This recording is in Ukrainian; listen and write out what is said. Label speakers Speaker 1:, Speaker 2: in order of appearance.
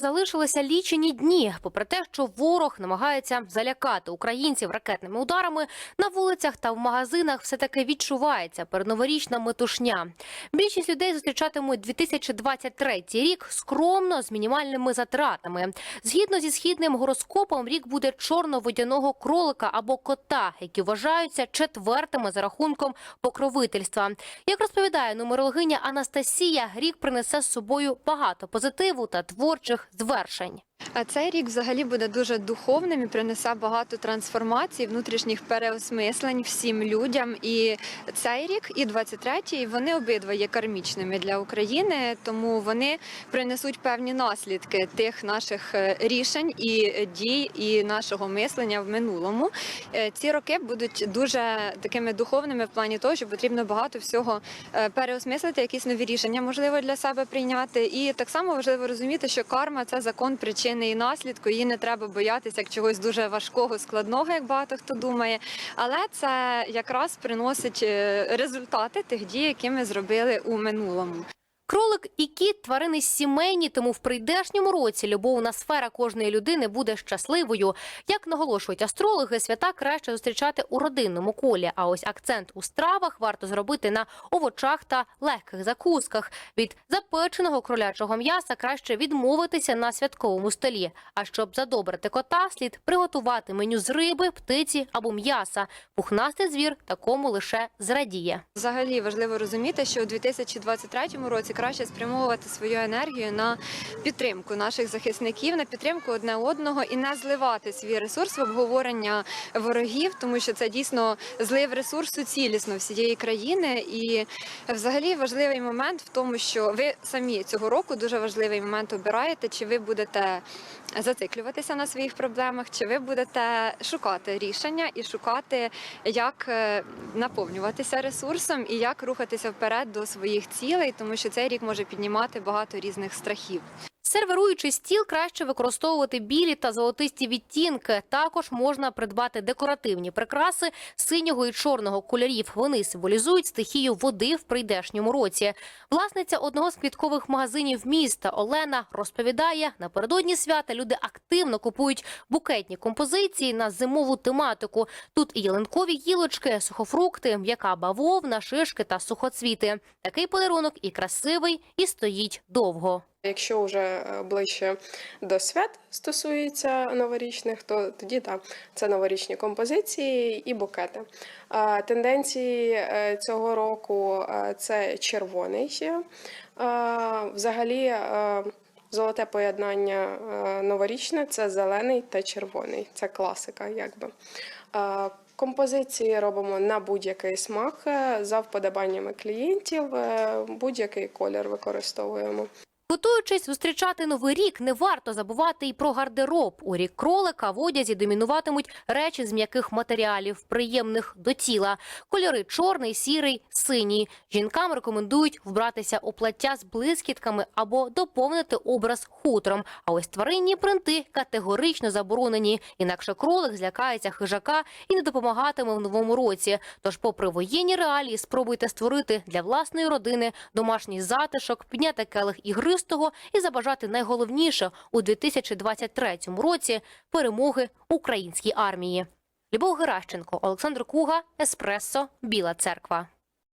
Speaker 1: залишилися лічені дні. Попри те, що ворог намагається залякати українців ракетними ударами, на вулицях та в магазинах все таки відчувається передноворічна метушня. Більшість людей зустрічатимуть 2023 рік скромно з мінімальними затратами. Згідно зі східним гороскопом, рік буде чорно-водяного кролика або кота, які вважаються четвертими за рахунком покровительства. Як розповідає нумерологиня Анастасія, рік принесе з собою багато позитиву та творчих звершень.
Speaker 2: А цей рік взагалі буде дуже духовним і принесе багато трансформацій, внутрішніх переосмислень всім людям. І цей рік, і 23-й, вони обидва є кармічними для України, тому вони принесуть певні наслідки тих наших е, рішень і дій, і нашого мислення в минулому. Е, Ці роки будуть дуже такими духовними в плані того, що потрібно багато всього е, переосмислити, якісь нові рішення можливо для себе прийняти. І так само важливо розуміти, що карма це закон причини і наслідку. Її не треба боятися як чогось дуже важкого, складного, як багато хто думає. Але це якраз приносить е, результати тих дій, які ми зробили у минулому.
Speaker 1: Кролик і кіт тварини сімейні, тому в прийдешньому році любовна сфера кожної людини буде щасливою. Як наголошують астрологи, свята краще зустрічати у родинному колі. А ось акцент у стравах варто зробити на овочах та легких закусках. Від запеченого кролячого м'яса краще відмовитися на святковому столі. А щоб задобрити кота, слід приготувати меню з риби, птиці або м'яса. Пухнастий звір такому лише зрадіє.
Speaker 2: Взагалі важливо розуміти, що у 2023 році краще спрямовувати свою енергію на підтримку наших захисників, на підтримку одне одного і не зливати свій ресурс в обговорення ворогів, тому що це дійсно злив ресурсу цілісно всієї країни. І взагалі важливий момент в тому, що ви самі цього року дуже важливий момент обираєте, чи ви будете зациклюватися на своїх проблемах, чи ви будете шукати рішення і шукати, як е, наповнюватися ресурсом і як рухатися вперед до своїх цілей, тому що цей рік може піднімати багато різних страхів.
Speaker 1: Сервіруючи стіл, краще використовувати білі та золотисті відтінки. Також можна придбати декоративні прикраси синього і чорного кольорів. Вони символізують стихію води в прийдешньому році. Власниця одного з квіткових магазинів міста Олена розповідає, напередодні свята люди активно купують букетні композиції на зимову тематику. Тут і ялинкові гілочки, сухофрукти, м'яка бавовна, шишки та сухоцвіти. Такий подарунок і красивий, і стоїть довго.
Speaker 3: Якщо вже е, ближче до свят стосується новорічних, то тоді так, це новорічні композиції і букети. Тенденції е, цього року е, це червоний. Взагалі, золоте поєднання новорічне це зелений та червоний. Це класика, якби. Композиції робимо на будь-який смак за вподобаннями клієнтів. Будь-який колір використовуємо.
Speaker 1: Готуючись зустрічати новий рік, не варто забувати і про гардероб. У рік кролика в одязі домінуватимуть речі з м'яких матеріалів, приємних до тіла. Кольори чорний, сірий, синій. Жінкам рекомендують вбратися у плаття з блискітками або доповнити образ хутром. А ось тваринні принти категорично заборонені. Інакше кролик злякається хижака і не допомагатиме в новому році. Тож, попри воєнні реалії, спробуйте створити для власної родини домашній затишок, підняти келих ігристого і забажати найголовніше у 2023 році перемоги українській армії. Любов Геращенко, Олександр Куга, Еспресо, Біла Церква.